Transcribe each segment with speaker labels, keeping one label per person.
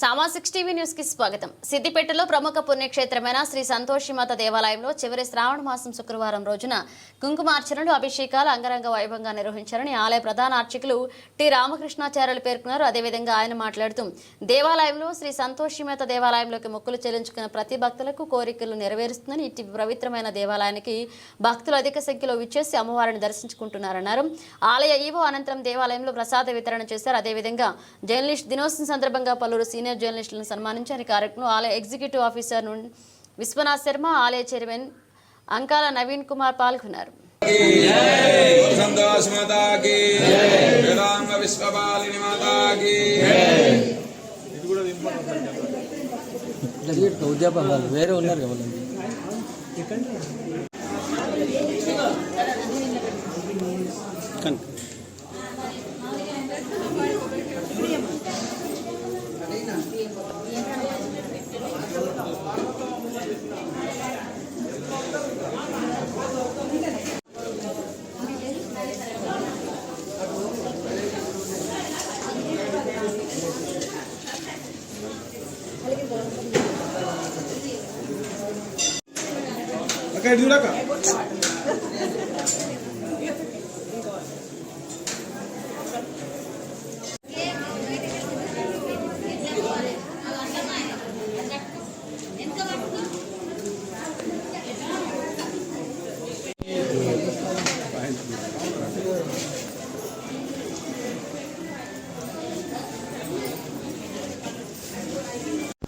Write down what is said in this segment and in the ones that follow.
Speaker 1: సామాజిక్ TV న్యూస్కి స్వాగతం. సిద్దిపేటలో ప్రముఖ పుణ్యక్షేత్రమైన శ్రీ సంతోషిమాత దేవాలయంలో చివరి శ్రావణ మాసం శుక్రవారం రోజున కుంకుమార్చనలు అభిషేకాలు అంగరంగ వైభవంగా నిర్వహించారని ఆలయ ప్రధాన అర్చకులు టి రామకృష్ణాచార్యులు పేర్కొన్నారు. అదేవిధంగా ఆయన మాట్లాడుతూ దేవాలయంలో శ్రీ సంతోషిమాత దేవాలయంలోకి మొక్కులు చెల్లించుకున్న ప్రతి భక్తులకు కోరికలు నెరవేరుస్తుందని ఇట్టి పవిత్రమైన దేవాలయానికి భక్తులు అధిక సంఖ్యలో విచ్చేసి అమ్మవారిని దర్శించుకుంటున్నారన్నారు. ఆలయ ఈవో అనంతరం దేవాలయంలో ప్రసాద వితరణ చేశారు. అదేవిధంగా జర్నలిస్ట్ దినోత్సవం సందర్భంగా పలువురు సీనియర్ జర్నలిస్టులను సన్మానించారు. ఈ కార్యక్రమంలో ఆలయ ఎగ్జిక్యూటివ్ ఆఫీసర్ విశ్వనాథ్ శర్మ ఆలయ చైర్మన్ అంకాల నవీన్ కుమార్ పాల్గొన్నారు.
Speaker 2: సంతోష్ మాతా
Speaker 3: వేరే ఉన్నారు కదా వాళ్ళందరూ
Speaker 2: అక్కడ చూడక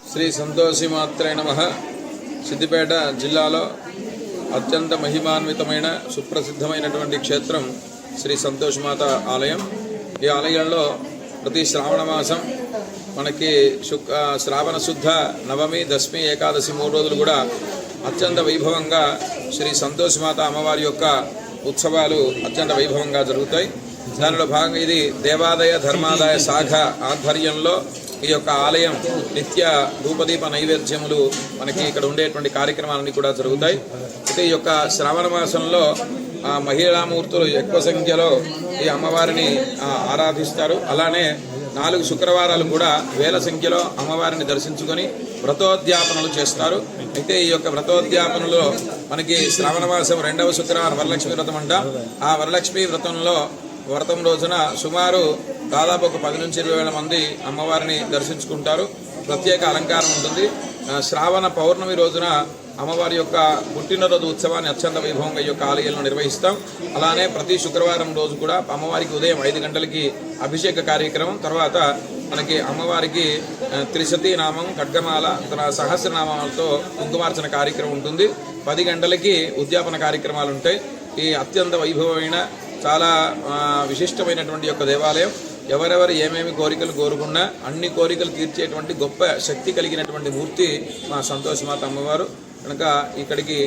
Speaker 2: శ్రీ సంతోషి మాత్రే నమ. సిద్దిపేట జిల్లాలో అత్యంత మహిమాన్వితమైన సుప్రసిద్ధమైనటువంటి క్షేత్రం శ్రీ సంతోషమాత ఆలయం. ఈ ఆలయంలో ప్రతి శ్రావణ మాసం మనకి శుక్ శ్రావణ శుద్ధ నవమి దశమి ఏకాదశి మూడు రోజులు కూడా అత్యంత వైభవంగా శ్రీ సంతోషమాత అమ్మవారి యొక్క ఉత్సవాలు అత్యంత వైభవంగా జరుగుతాయి. దానిలో భాగంగా ఇది దేవాదాయ ధర్మాదాయ శాఖ ఆధ్వర్యంలో ఈ యొక్క ఆలయం నిత్య ధూపదీప నైవేద్యములు మనకి ఇక్కడ ఉండేటువంటి కార్యక్రమాలన్నీ కూడా జరుగుతాయి. అయితే ఈ యొక్క శ్రావణ మాసంలో ఆ, మహిళామూర్తులు ఎక్కువ సంఖ్యలో ఈ అమ్మవారిని ఆరాధిస్తారు. అలానే నాలుగు శుక్రవారాలు కూడా వేల సంఖ్యలో అమ్మవారిని దర్శించుకొని వ్రతోద్యాపనలు చేస్తారు. అయితే ఈ యొక్క వ్రతోద్యాపనలో మనకి శ్రావణ మాసం రెండవ శుక్రవారం వరలక్ష్మి వ్రతం అంట. ఆ వరలక్ష్మి వ్రతంలో వ్రతం రోజున సుమారు దాదాపు ఒక పది నుంచి ఇరవై వేల మంది అమ్మవారిని దర్శించుకుంటారు. ప్రత్యేక అలంకారం ఉంటుంది. శ్రావణ పౌర్ణమి రోజున అమ్మవారి యొక్క పుట్టినరోజు ఉత్సవాన్ని అత్యంత వైభవంగా ఈ యొక్క ఆలయంలో నిర్వహిస్తాం. అలానే ప్రతి శుక్రవారం రోజు కూడా అమ్మవారికి ఉదయం ఐదు గంటలకి అభిషేక కార్యక్రమం తర్వాత మనకి అమ్మవారికి ఆ, త్రిశతి నామం ఖడ్గమాల తన సహస్రనామాలతో కుంకుమార్చన కార్యక్రమం ఉంటుంది. పది గంటలకి ఉద్యాపన కార్యక్రమాలు ఉంటాయి. ఈ అత్యంత వైభవమైన చాలా విశిష్టమైనటువంటి యొక్క దేవాలయం. ఎవరెవరు ఏమేమి కోరికలు కోరుకున్నా అన్ని కోరికలు తీర్చేటువంటి గొప్ప శక్తి కలిగినటువంటి మూర్తి మా సంతోషమాత అమ్మవారు. కనుక ఇక్కడికి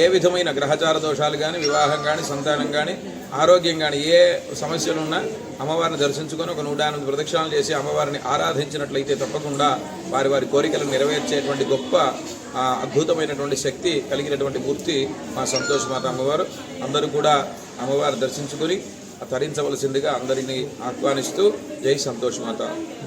Speaker 2: ఏ విధమైన గ్రహచార దోషాలు కానీ వివాహం కానీ సంతానం కానీ ఆరోగ్యం కానీ ఏ సమస్యలు ఉన్నా అమ్మవారిని దర్శించుకొని ఒక నూట ఎనిమిది ప్రదక్షిణాలు చేసి అమ్మవారిని ఆరాధించినట్లయితే తప్పకుండా వారి వారి కోరికలు నెరవేర్చేటువంటి గొప్ప అద్భుతమైనటువంటి శక్తి కలిగినటువంటి మూర్తి మా సంతోషమాత అమ్మవారు. అందరూ కూడా అమ్మవారు దర్శించుకొని తరించవలసిందిగా అందరినీ ఆహ్వానిస్తూ జై సంతోష్ మాత.